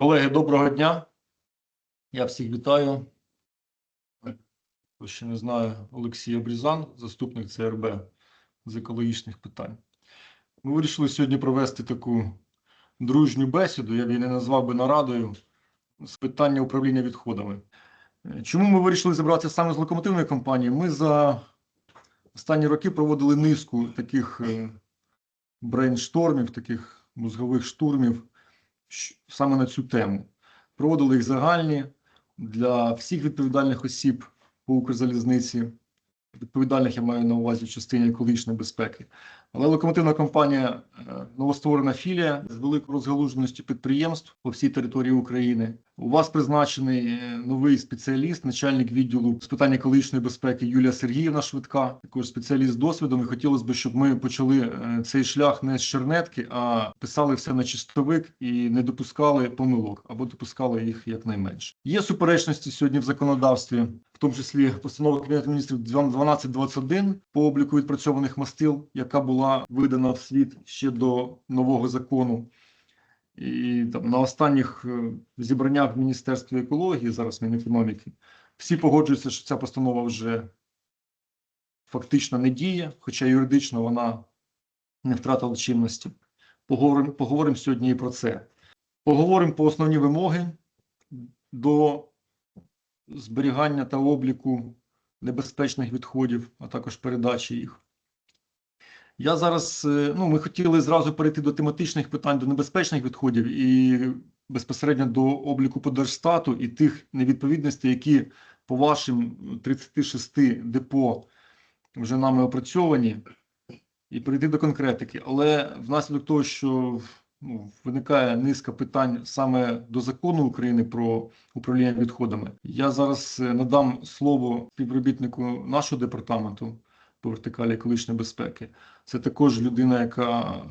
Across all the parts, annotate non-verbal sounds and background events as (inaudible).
Колеги, доброго дня. Я всіх вітаю. Хто ще не знаю, Олексій Обрізан, заступник ЦРБ з екологічних питань. Ми вирішили сьогодні провести таку дружню бесіду, я б її не назвав би нарадою, з питання управління відходами. Чому ми вирішили зібратися саме з локомотивної компанії? Ми за останні роки проводили низку таких е, брейнштормів, таких мозгових штурмів саме на цю тему. Проводили їх загальні для всіх відповідальних осіб по Укрзалізниці. Відповідальних я маю на увазі в частині екологічної безпеки. Але локомотивна компанія е, новостворена філія з великою розгалуженістю підприємств по всій території України. У вас призначений е, новий спеціаліст, начальник відділу з питань екологічної безпеки Юлія Сергіївна Швидка, також спеціаліст з досвідом. І хотілося б, щоб ми почали е, цей шлях не з чернетки, а писали все на чистовик і не допускали помилок або допускали їх якнайменше. Є суперечності сьогодні в законодавстві, в тому числі постанова Кабінету міністрів 1221 по обліку відпрацьованих мастил, яка була видана в світ ще до нового закону. І там на останніх е, зібраннях в Міністерстві екології, зараз Мінекономіки, всі погоджуються, що ця постанова вже фактично не діє, хоча юридично вона не втратила чинності. Поговоримо, поговоримо сьогодні і про це. Поговоримо по основні вимоги до зберігання та обліку небезпечних відходів, а також передачі їх. Я зараз, е, ну, ми хотіли зразу перейти до тематичних питань, до небезпечних відходів і безпосередньо до обліку по Держстату і тих невідповідностей, які по вашим 36 депо вже нами опрацьовані, і перейти до конкретики. Але внаслідок того, що ну, виникає низка питань саме до закону України про управління відходами, я зараз е, надам слово співробітнику нашого департаменту по вертикалі екологічної безпеки. Це також людина, яка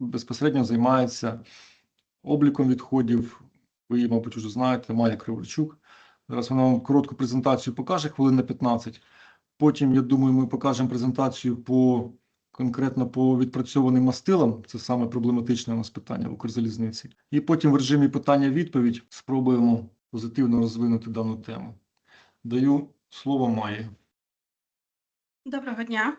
безпосередньо займається обліком відходів. Ви її, мабуть, вже знаєте, Майя Криворчук. Зараз вона вам коротку презентацію покаже, хвилин на 15. Потім, я думаю, ми покажемо презентацію по конкретно по відпрацьованим мастилам. Це саме проблематичне у нас питання в Укрзалізниці. І потім в режимі питання-відповідь спробуємо позитивно розвинути дану тему. Даю слово Майі. Доброго дня.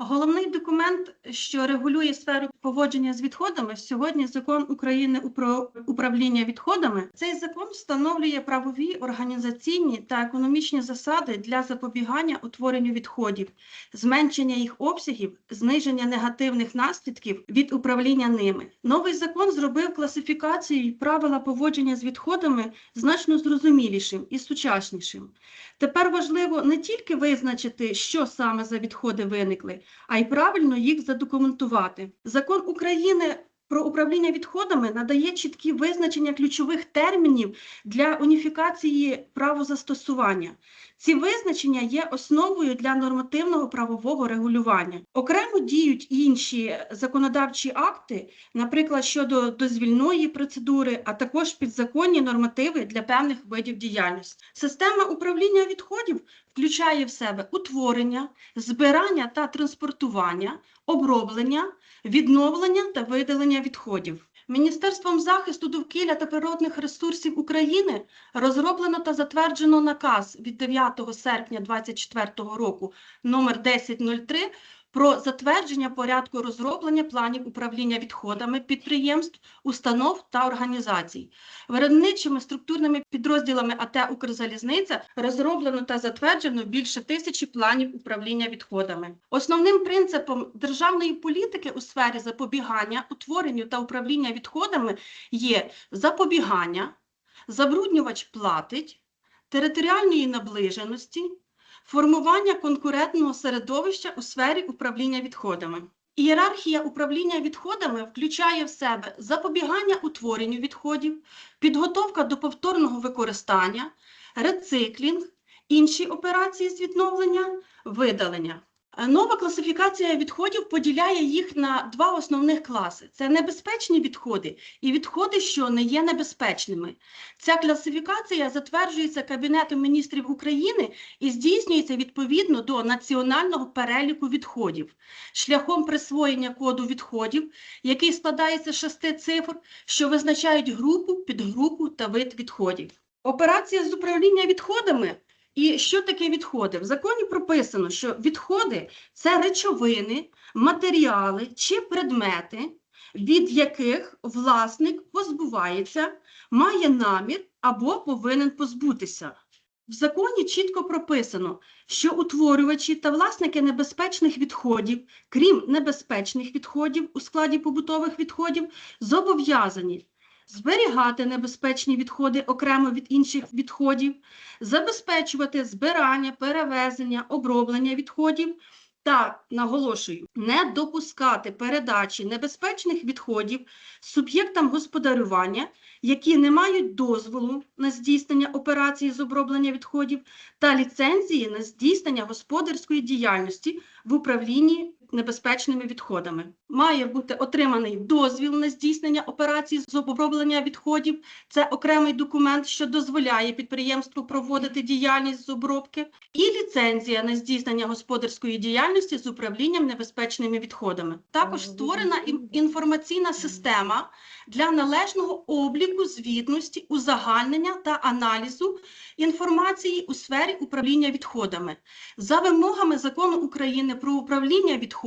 Головний документ, що регулює сферу поводження з відходами, сьогодні закон України про управління відходами. Цей закон встановлює правові, організаційні та економічні засади для запобігання утворенню відходів, зменшення їх обсягів, зниження негативних наслідків від управління ними. Новий закон зробив класифікацію і правила поводження з відходами значно зрозумілішим і сучаснішим. Тепер важливо не тільки визначити, що саме за відходи виникли, а й правильно їх задокументувати. Закон України про управління відходами надає чіткі визначення ключових термінів для уніфікації правозастосування. Ці визначення є основою для нормативного правового регулювання. Окремо діють інші законодавчі акти, наприклад, щодо дозвільної процедури, а також підзаконні нормативи для певних видів діяльності. Система управління відходів включає в себе утворення, збирання та транспортування, оброблення, відновлення та видалення відходів. Міністерством захисту довкілля та природних ресурсів України розроблено та затверджено наказ від 9 серпня 2024 року номер 1003 про затвердження порядку розроблення планів управління відходами підприємств, установ та організацій. Виробничими структурними підрозділами АТ «Укрзалізниця» розроблено та затверджено більше тисячі планів управління відходами. Основним принципом державної політики у сфері запобігання, утворенню та управління відходами є запобігання, забруднювач платить, територіальної наближеності, формування конкурентного середовища у сфері управління відходами. Ієрархія управління відходами включає в себе запобігання утворенню відходів, підготовка до повторного використання, рециклінг, інші операції з відновлення, видалення. Е, Нова класифікація відходів поділяє їх на два основних класи: це небезпечні відходи і відходи, що не є небезпечними. Ця класифікація затверджується Кабінетом міністрів України і здійснюється відповідно до національного переліку відходів шляхом присвоєння коду відходів, який складається з шести цифр, що визначають групу, підгрупу та вид відходів. Операція з управління відходами. І що таке відходи? В законі прописано, що відходи це речовини, матеріали чи предмети, від яких власник позбувається, має намір або повинен позбутися. В законі чітко прописано, що утворювачі та власники небезпечних відходів, крім небезпечних відходів у складі побутових відходів, зобов'язані зберігати небезпечні відходи окремо від інших відходів, забезпечувати збирання, перевезення, оброблення відходів та, наголошую, не допускати передачі небезпечних відходів суб'єктам господарювання, які не мають дозволу на здійснення операції з оброблення відходів та ліцензії на здійснення господарської діяльності в управлінні небезпечними відходами. Має бути отриманий дозвіл на здійснення операцій з оброблення відходів. Це окремий документ, що дозволяє підприємству проводити діяльність з обробки, і ліцензія на здійснення господарської діяльності з управлінням небезпечними відходами. Також створена інформаційна система для належного обліку, звітності, узагальнення та аналізу інформації у сфері управління відходами. За вимогами закону України про управління відходами,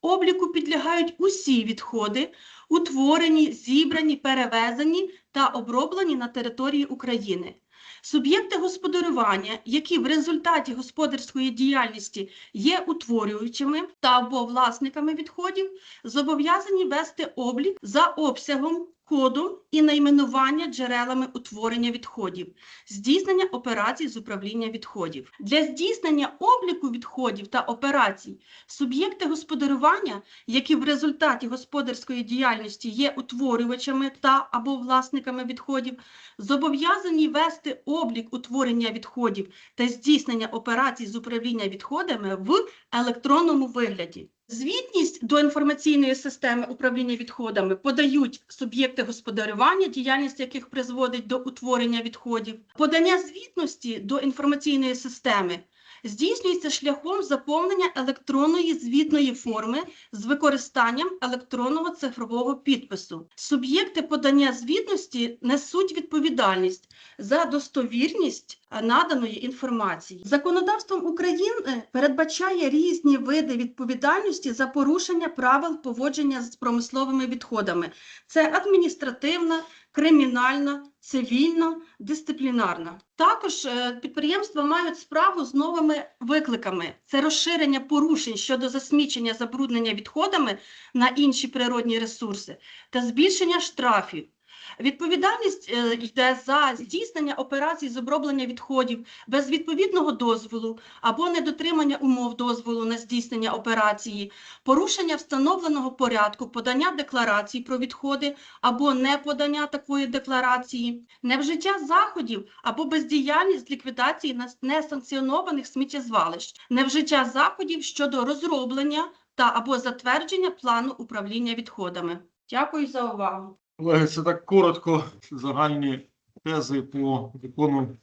обліку підлягають усі відходи, утворені, зібрані, перевезені та оброблені на території України. Суб'єкти господарювання, які в результаті господарської діяльності є утворюючими та або власниками відходів, зобов'язані вести облік за обсягом, кодом і найменування джерелами утворення відходів, здійснення операцій з управління відходів. Для здійснення обліку відходів та операцій суб'єкти господарювання, які в результаті господарської діяльності є утворювачами та або власниками відходів, зобов'язані вести облік утворення відходів та здійснення операцій з управління відходами в електронному вигляді. Звітність до інформаційної системи управління відходами подають суб'єкти господарювання, діяльність яких призводить до утворення відходів. Подання звітності до інформаційної системи здійснюється шляхом заповнення електронної звітної форми з використанням електронного цифрового підпису. Суб'єкти подання звітності несуть відповідальність за достовірність е, наданої інформації. Законодавством України передбачає різні види відповідальності за порушення правил поводження з промисловими відходами. Це адміністративна, кримінальна, цивільна, дисциплінарна. Також е, підприємства мають справу з новими викликами: це розширення порушень щодо засмічення забруднення відходами на інші природні ресурси та збільшення штрафів. Відповідальність е, йде за здійснення операцій з оброблення відходів без відповідного дозволу або недотримання умов дозволу на здійснення операції, порушення встановленого порядку подання декларацій про відходи або неподання такої декларації, невжиття заходів або бездіяльність ліквідації несанкціонованих сміттєзвалищ, невжиття заходів щодо розроблення та або затвердження плану управління відходами. Дякую за увагу. Колеги, це так коротко загальні тези по закону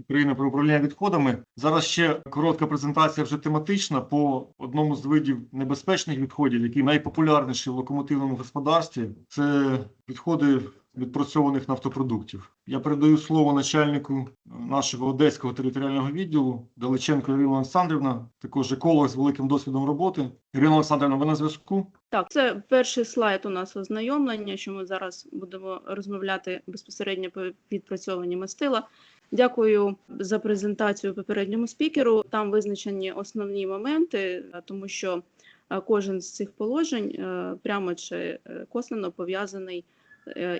України про управління відходами. Зараз ще коротка презентація вже тематична по одному з видів небезпечних відходів, який найпопулярніший в локомотивному господарстві. Це відходи відпрацьованих нафтопродуктів. Я передаю слово начальнику нашого одеського територіального відділу Далеченко Ірина Олександрівна, також еколог з великим досвідом роботи. Ірина Олександрівна, ви на зв'язку? Так, це перший слайд у нас ознайомлення, що ми зараз будемо розмовляти безпосередньо по відпрацьованні мастила. Дякую за презентацію попередньому спікеру. Там визначені основні моменти, е, тому що е, кожен з цих положень е, прямо чи косвенно пов'язаний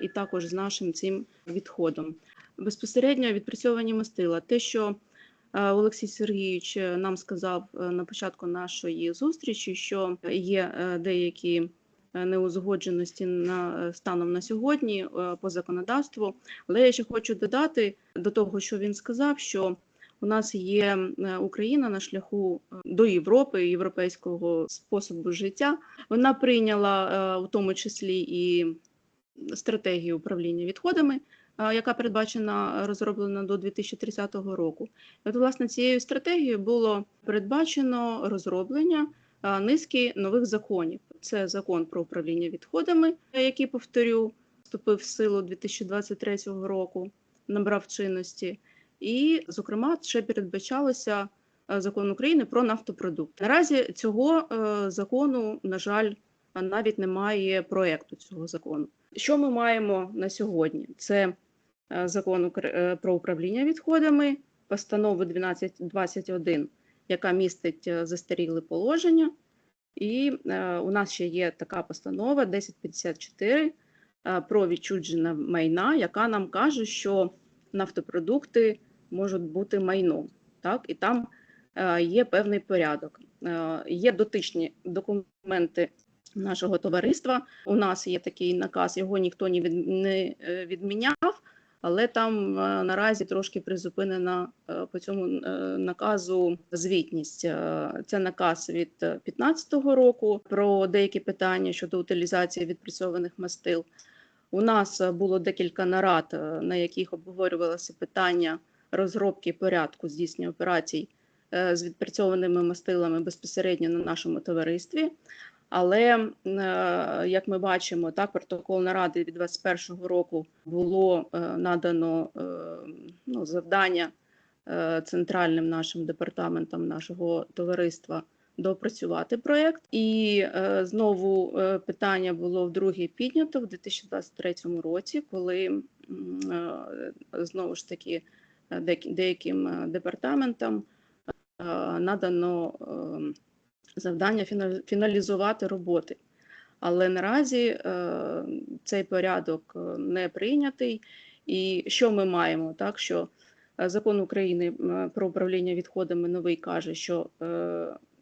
і також з нашим цим відходом. Безпосередньо відпрацьовані мастила. Те, що е, Олексій Сергійович е, нам сказав е, на початку нашої зустрічі, що є е, деякі е, неузгодженості на е, станом на сьогодні е, по законодавству. Але я ще хочу додати до того, що він сказав, що У нас є е, Україна на шляху е, до Європи, європейського способу життя. Вона прийняла е, у тому числі і стратегію управління відходами, яка передбачена розроблена до 2030 року. От, власне, цією стратегією було передбачено розроблення низки нових законів. Це закон про управління відходами, який повторю, вступив в силу 2023 року, набрав чинності. І, зокрема, ще передбачалося закон України про нафтопродукт. Наразі цього е, закону, на жаль, навіть немає проекту цього закону. Що ми маємо на сьогодні? Це е, закон е, про управління відходами, постанова 1221, яка містить е, застарілі положення. І у нас ще є така постанова 1054 е, про відчудження майна, яка нам каже, що нафтопродукти можуть бути майном. Так? І там є певний порядок. Є дотичні документи нашого товариства. У нас є такий наказ, його ніхто не, е, відміняв, але там е, наразі трошки призупинена е, по цьому наказу звітність. Це наказ від 2015 року про деякі питання щодо утилізації відпрацьованих мастил. У нас було декілька нарад, на яких обговорювалося питання розробки порядку здійснення операцій з відпрацьованими мастилами безпосередньо на нашому товаристві. Але е, як ми бачимо, так протокол наради від 2021 року було е, надано е, ну, завдання центральним нашим департаментам нашого товариства доопрацювати проєкт. І знову питання було вдруге піднято в 2023 році, коли знову ж таки деяким департаментам надано е, завдання фіналізувати роботи. Але наразі е, цей порядок е, не прийнятий. І що ми маємо? Так, що е, закон України про управління відходами новий каже, що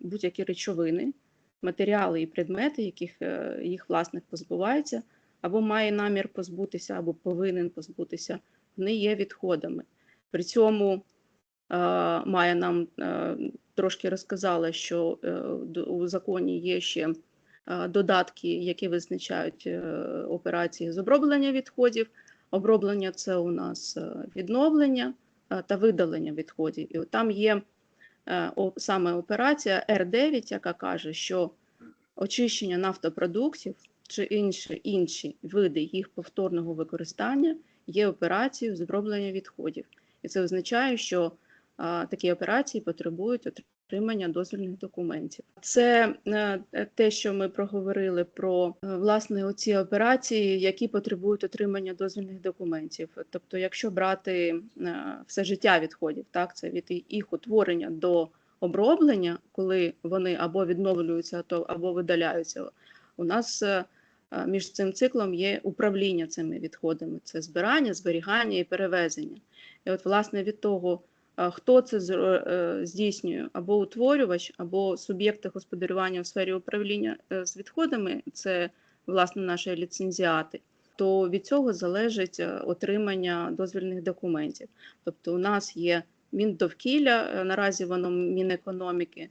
будь-які речовини, матеріали і предмети, яких їх власник позбувається, або має намір позбутися, або повинен позбутися, вони є відходами. При цьому Майя нам трошки розказала, що е, у законі є ще е, додатки, які визначають е, операції з оброблення відходів. Оброблення це у нас відновлення та видалення відходів. І там є саме операція Р9, яка каже, що очищення нафтопродуктів чи інші, інші види їх повторного використання є операцією з оброблення відходів. І це означає, що такі операції потребують отримання дозвільних документів. Це е, те, що ми проговорили про е, власне оці операції, які потребують отримання дозвільних документів. Тобто, якщо брати е, все життя відходів, так це від їх утворення до оброблення, коли вони або відновлюються, то або видаляються. У нас між цим циклом є управління цими відходами: це збирання, зберігання і перевезення. І от, власне, від того, хто це е, здійснює, або утворювач, або суб'єкти господарювання у сфері управління е, з відходами, це власне наші ліцензіати. То від цього залежить е, отримання дозвільних документів. Тобто, у нас є Міндовкілля, е, наразі воно Мінекономіки,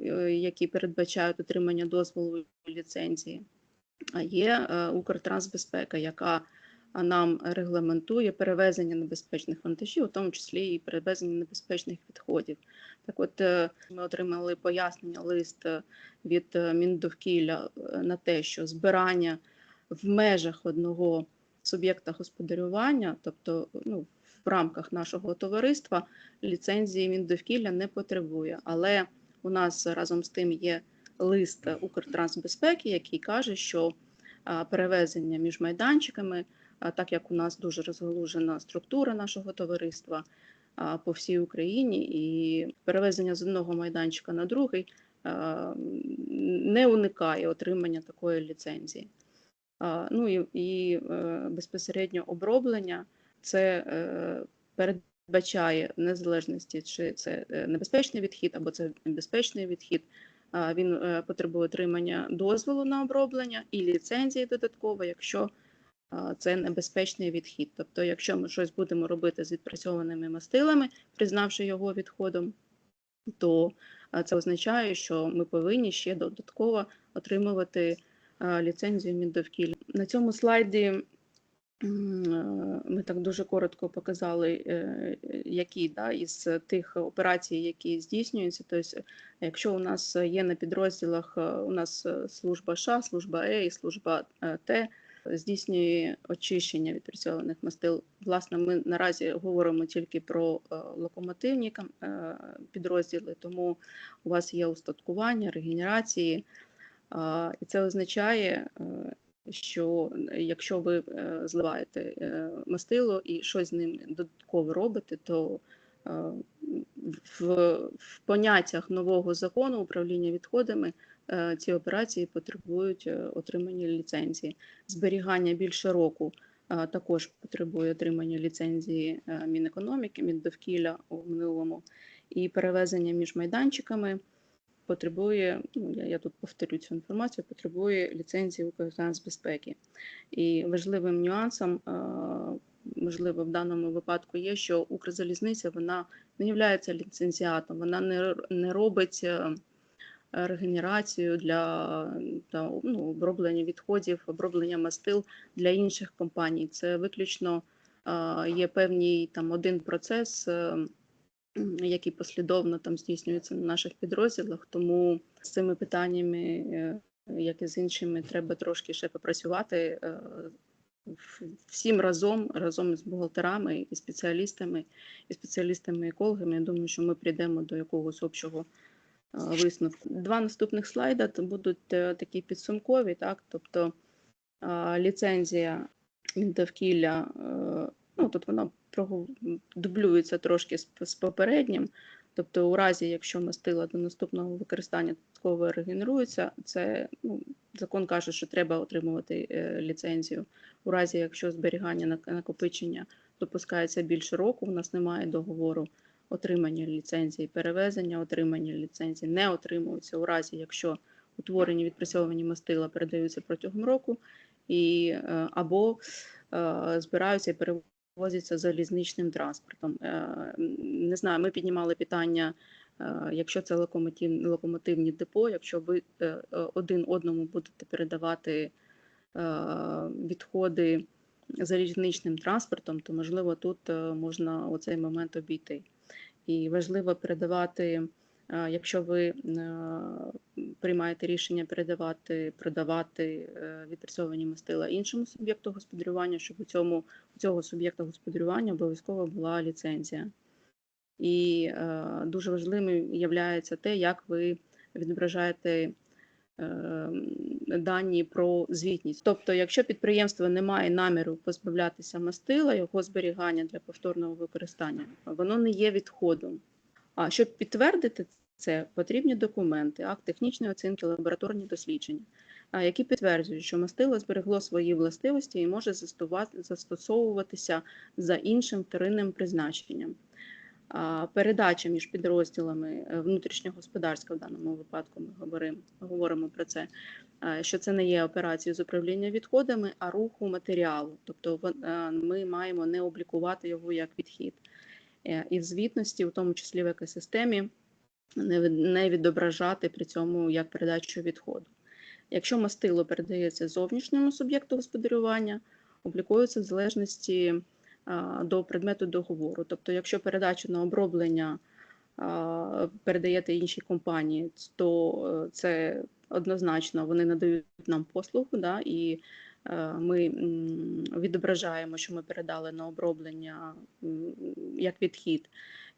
е, які передбачають отримання дозволу ліцензії. А є е, Укртрансбезпека, яка нам регламентує перевезення небезпечних вантажів, у тому числі і перевезення небезпечних відходів. Так, от е, ми отримали пояснення лист е, від е, Міндовкілля на те, що збирання в межах одного суб'єкта господарювання, тобто ну, в рамках нашого товариства, ліцензії Міндовкілля не потребує. Але у нас разом з тим є лист Укртрансбезпеки, який каже, що перевезення між майданчиками, так як у нас дуже розгалужена структура нашого товариства по всій Україні, і перевезення з одного майданчика на другий не уникає отримання такої ліцензії. Ну і, і е, безпосередньо оброблення це е, передбачає незалежності, чи це е, небезпечний відхід або це небезпечний відхід. Він потребує отримання дозволу на оброблення і ліцензії додатково, якщо це небезпечний відхід. Тобто, якщо ми щось будемо робити з відпрацьованими мастилами, признавши його відходом, то це означає, що ми повинні ще додатково отримувати ліцензію Міндовкілля. На цьому слайді ми так дуже коротко показали, е, які да, із тих операцій, які здійснюються. Тобто, якщо у нас є на підрозділах, е, у нас е, служба Ш, служба Е і служба Т здійснює очищення відпрацьованих мастил. Власне, ми наразі говоримо тільки про е, локомотивні е, підрозділи, тому у вас є устаткування, регенерації, і це означає, е, що якщо ви зливаєте мастило і щось з ним додатково робите, то в, в поняттях нового закону управління відходами ці операції потребують е, отримання ліцензії. Зберігання більше року е, також потребує отримання ліцензії е, Мінекономіки, Міндовкілля у минулому, і перевезення між майданчиками потребує, ну я, я тут повторю цю інформацію, потребує ліцензії Укртрансбезпеки. І важливим нюансом, е, можливо, в даному випадку є, що Укрзалізниця вона не є ліцензіатом, вона не, не робить е, регенерацію для, для ну, оброблення відходів, оброблення мастил для інших компаній. Це виключно є певний там один процес. е, м, послідовно там здійснюються на наших підрозділах. Тому з цими питаннями, е, як і з іншими, треба трошки ще попрацювати е, всім разом, разом із бухгалтерами і спеціалістами, і спеціалістами-екологами. Я думаю, що ми прийдемо до якогось общого висновку. Два наступних слайда будуть е, такі підсумкові, так, тобто е, ліцензія Міндовкілля, е, ну тут вона дублюється трошки з, попереднім. Тобто, у разі, якщо мастила до наступного використання додатково регенеруються, це ну, закон каже, що треба отримувати е, ліцензію. У разі, якщо зберігання нак- накопичення допускається більше року, у нас немає договору отримання ліцензії, перевезення, отримання ліцензії не отримуються у разі, якщо утворені відпрацьовані мастила передаються протягом року, і е, або е, збираються і перевозяться залізничним транспортом. Е, Не знаю, ми піднімали питання, якщо це локомотив, локомотивні депо, якщо ви один одному будете передавати відходи залізничним транспортом, то можливо тут можна оцей момент обійти. І важливо передавати, е, якщо ви е, приймаєте рішення передавати, продавати е, відпрацьовані мастила іншому суб'єкту господарювання, щоб у цьому у цього суб'єкта господарювання обов'язково була ліцензія. І дуже важливим є те, як ви відображаєте дані про звітність. Тобто, якщо підприємство не має наміру позбавлятися мастила, його зберігання для повторного використання, воно не є відходом. А щоб підтвердити це, потрібні документи, акт технічної оцінки, лабораторні дослідження, які підтверджують, що мастило зберегло свої властивості і може застосовуватися за іншим вторинним призначенням. Передача між підрозділами е, внутрішньогосподарська в даному випадку ми говоримо, говоримо про це, е, що це не є операцією з управління відходами, а руху матеріалу. Тобто е, ми маємо не облікувати його як відхід. І в звітності, в тому числі в екосистемі, не відображати при цьому як передачу відходу. Якщо мастило передається зовнішньому суб'єкту господарювання, облікується в залежності до предмету договору. Тобто, якщо передачу на оброблення передаєте іншій компанії, то е, це однозначно вони надають нам послугу, да, і е, ми відображаємо, що ми передали на оброблення як відхід.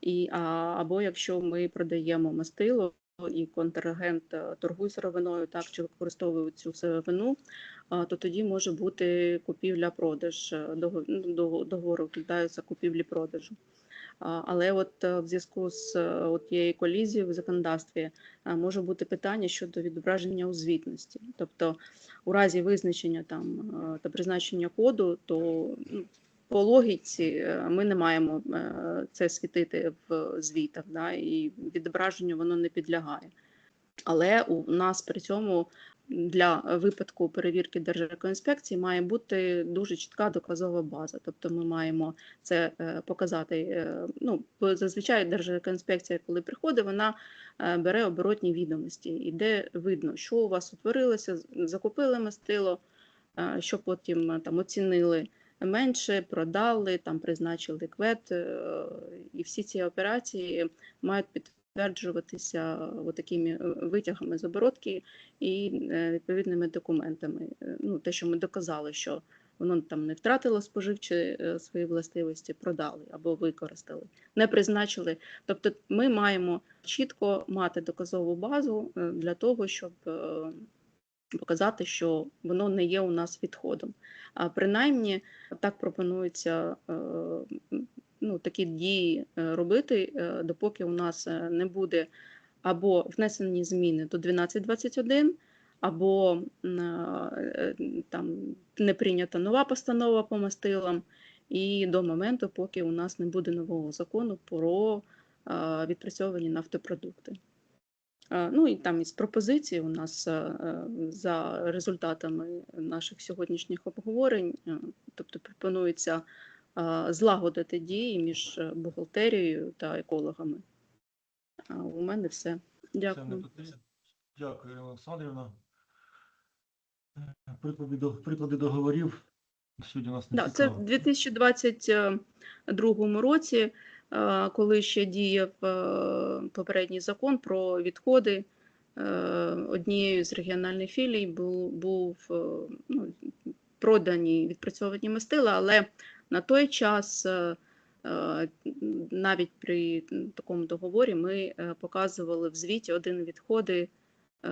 І, або якщо ми продаємо мастило і контрагент е, торгує сировиною, так чи використовує цю сировину, то тоді може бути купівля-продаж. е, ну, Договори вкладаються купівлі-продажу. Але от е, в зв'язку з тією колізією в законодавстві може бути питання щодо відображення у звітності. Тобто, у разі визначення там та призначення коду, то ну, по логіці е, ми не маємо е, це світити в звітах, да, і відображенню воно не підлягає. Але у нас при цьому для випадку перевірки Держекоінспекції має бути дуже чітка доказова база. Тобто ми маємо це е, показати. Ну, зазвичай Держекоінспекція, коли приходить, вона бере оборотні відомості, і де видно, що у вас утворилося, закупили мастило, що потім там оцінили менше, продали, там призначили квет, е, і всі ці операції мають підтверджуватися такими витягами з оборотки і е, відповідними документами. Е, Ну, те, що ми доказали, що воно там не втратило споживчі е, свої властивості, продали або використали, не призначили. Тобто, ми маємо чітко мати доказову базу е, для того, щоб е, показати, що воно не є у нас відходом. А принаймні так пропонується е, ну, такі дії е, робити, е, допоки у нас не буде або внесені зміни до 1221, або там не прийнята нова постанова по мастилам, і до моменту, поки у нас не буде нового закону про відпрацьовані нафтопродукти. Е, Ну і там із пропозицій у нас е, е, за результатами наших сьогоднішніх обговорень, тобто пропонується злагодити дії між бухгалтерією та екологами. А У мене все. Дякую. Дякую, Олександрівна. Приклади, до, приклади договорів. Сьогодні у нас не Да, це в 2022 році, коли ще діяв е, попередній закон про відходи. е, Однією з регіональних філій був, був е, ну, продані відпрацьовані мастила, але на той час е, е, навіть при такому договорі ми е, показували в звіті один відходи, е,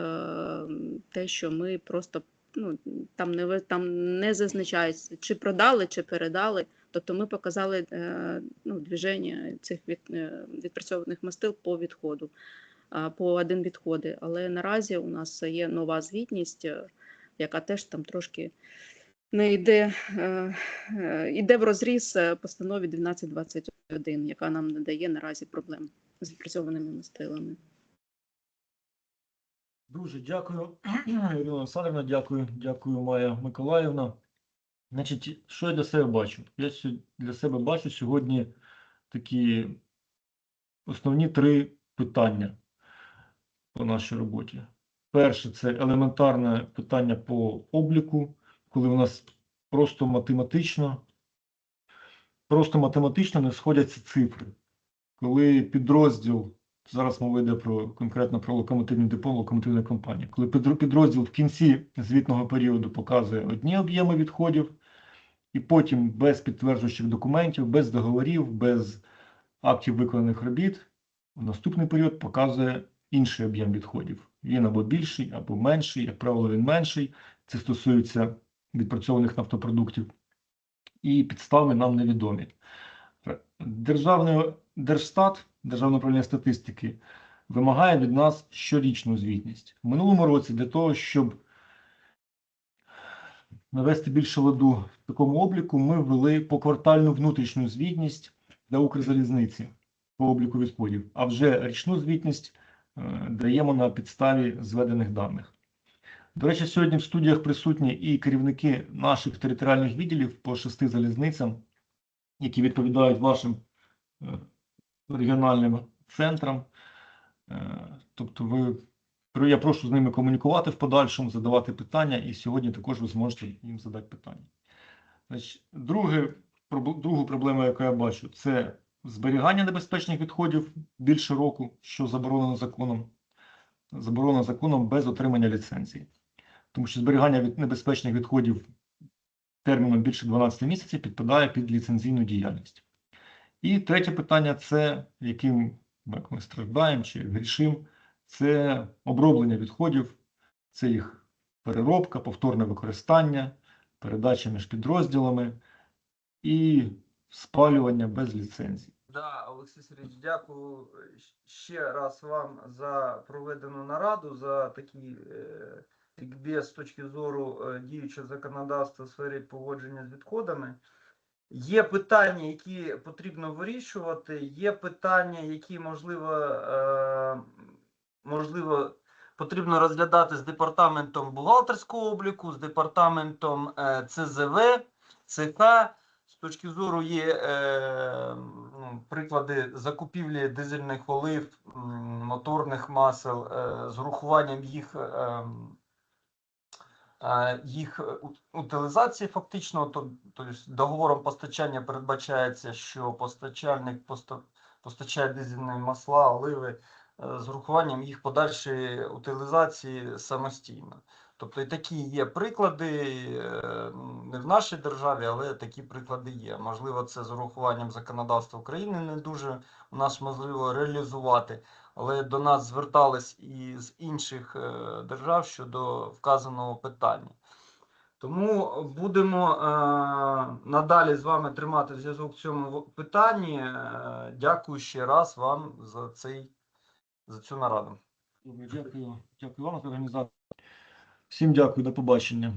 те, що ми просто ну, там не там не зазначається, чи продали, чи передали. Тобто ми показали е, ну, движення цих від, е, відпрацьованих мастил по відходу, по один відходи. Але наразі у нас є нова звітність, е, яка теж там трошки не йде, йде в розріз постанові 1221, яка нам не дає наразі проблем з відпрацьованими мастилами. Дуже дякую, (clears throat) Ірина Олександрівна, дякую, дякую, Майя Миколаївна. Значить, що я для себе бачу? Я для себе бачу сьогодні такі основні три питання по нашій роботі. Перше, це елементарне питання по обліку, коли у нас просто математично, просто математично не сходяться цифри. Коли підрозділ Зараз мова йде про конкретно про локомотивний депо, локомотивної компанії. Коли підро- підрозділ в кінці звітного періоду показує одні об'єми відходів, і потім без підтверджуючих документів, без договорів, без актів виконаних робіт, в наступний період показує інший об'єм відходів. Він або більший, або менший, як правило, він менший. Це стосується відпрацьованих нафтопродуктів. І підстави нам невідомі. Державний Держстат, Державне управління статистики, вимагає від нас щорічну звітність. В минулому році для того, щоб навести більше ладу в такому обліку, ми ввели поквартальну внутрішню звітність для Укрзалізниці по обліку відходів, а вже річну звітність е, даємо на підставі зведених даних. До речі, сьогодні в студіях присутні і керівники наших територіальних відділів по шести залізницям, які відповідають вашим е, регіональним центрам. Е, Тобто, ви я прошу з ними комунікувати в подальшому, задавати питання, і сьогодні також ви зможете їм задати питання. Значить, друге, другу проблему, яку я бачу, це зберігання небезпечних відходів більше року, що заборонено законом. Заборонено законом без отримання ліцензії. Тому що зберігання від небезпечних відходів терміном більше 12 місяців підпадає під ліцензійну діяльність. І третє питання це яким як ми страждаємо чи грішимо, це оброблення відходів, це їх переробка, повторне використання, передача між підрозділами і спалювання без ліцензії. Да, Олексій Сергійович, дякую ще раз вам за проведену нараду, за такі е, з точки зору е, діючого законодавства в сфері поводження з відходами. Є питання, які потрібно вирішувати, є питання, які можливо, е, можливо потрібно розглядати з департаментом бухгалтерського обліку, з департаментом е, ЦЗВ, ЦК. З точки зору є е, ну, приклади закупівлі дизельних олив, моторних масел з урахуванням їх. Е, е, їх утилізації фактично, то, тобто договором постачання передбачається, що постачальник поста, постачає дизельні масла, оливи е, з урахуванням їх подальшої утилізації самостійно. Тобто і такі є приклади е, не в нашій державі, але такі приклади є. Можливо, це з урахуванням законодавства України не дуже у нас можливо реалізувати, але до нас звертались і з інших е, держав щодо вказаного питання. Тому будемо е, надалі з вами тримати зв'язок в цьому питанні. Е, дякую ще раз вам за цей за цю нараду. Дякую. Дякую вам за організацію. Всім дякую, до побачення.